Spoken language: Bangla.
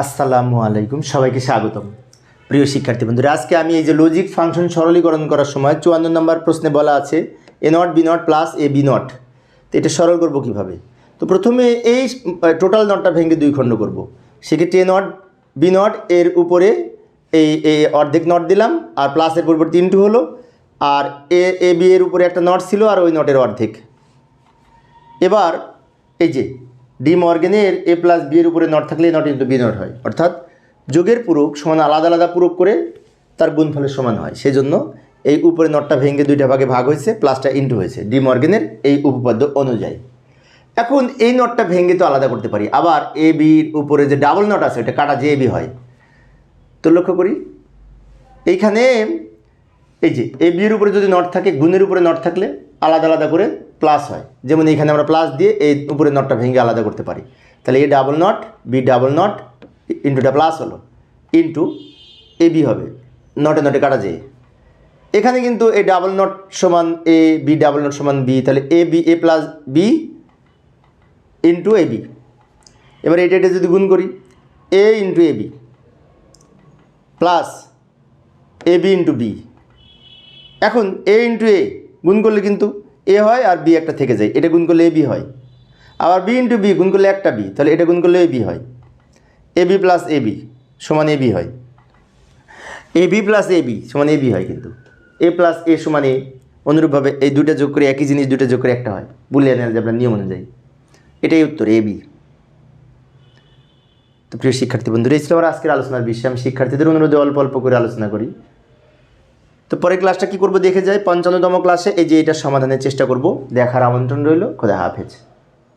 আসসালামু আলাইকুম, সবাইকে স্বাগতম। প্রিয় শিক্ষার্থী বন্ধুরা, আজকে আমি এই যে লজিক ফাংশন সরলীকরণ করার সময় চুয়ান্ন নম্বর প্রশ্নে বলা আছে A not B not plus A B not তো এটা সরল করব কীভাবে? তো প্রথমে এই টোটাল নটটা ভেঙে দুই খণ্ড করব। সেক্ষেত্রে এ নট বি নট এর উপরে এই এ অর্ধেক নট দিলাম, আর প্লাসের পরিবর্তে ইন্টু হলো, আর এ এ বি এর উপরে একটা নট ছিল, আর ওই নটের অর্ধেক। এবার এই যে ডি মর্গেনের এ প্লাস বি এর উপরে নট থাকলে নট ইন্টু বি নট হয়। অর্থাৎ যোগের পূরক সমান আলাদা আলাদা পূরক করে তার গুণফলের সমান হয়। সেজন্য এই উপরে নটটা ভেঙে দুইটা ভাগে ভাগ হয়েছে, প্লাসটা ইন্টু হয়েছে। ডি মর্গেনের এই উপপাদ্য অনুযায়ী। এখন এই নটটা ভেঙে তো আলাদা করতে পারি। আবার এ বির উপরে যে ডাবল নট আছে, ওটা কাটা যে এ বি হয়। তো লক্ষ্য করি, এইখানে এই যে এ বিয়ের উপরে যদি নট থাকে, গুণের উপরে নট থাকলে আলাদা আলাদা করে প্লাস হয়। যেমন এখানে আমরা প্লাস দিয়ে এই উপরে নটটা ভেঙে আলাদা করতে পারি। তাহলে A double not B double not ইন্টুটা plus হলো। ইন্টু এ বি হবে। নটে নটে কাটা যায়। এখানে কিন্তু এ ডাবল নট সমান এ বি ডাবল নট সমান বি তাহলে A B A plus B into A B এবার এটা এটা যদি গুণ করি A into A B plus A B into B এখন এ ইন্টু এ গুণ করলে কিন্তু এ হয় আর বি একটা থেকে যায়। এটা গুণ করলে এ বি হয়। আবার বি ইন্টু বি গুণ করলে একটা বি, তাহলে এটা গুণ করলে এ বি হয়। A B plus A B সমান এ বি হয়। A B plus A B সমান এ বি হয় কিন্তু। এ প্লাস এ সমান এ অনুরূপভাবে এই দুইটা যোগ করে একই জিনিস দুইটা যোগ করে একটা হয়। বুলিয়ান আপনার নিয়ম অনুযায়ী। এটাই উত্তর, এ বি। তো প্রিয় শিক্ষার্থী বন্ধুরা, এই ছিল আমার আজকের আলোচনার বিষয়। আমি শিক্ষার্থীদের অনুরোধে অল্প অল্প করে আলোচনা করি। তো পরে ক্লাসটা কি করব দেখে যাই, পঞ্চান্নতম ক্লাসে এই যে এটার সমাধানের চেষ্টা করব। দেখার আমন্ত্রণ রইল, খোদা হাফেজ।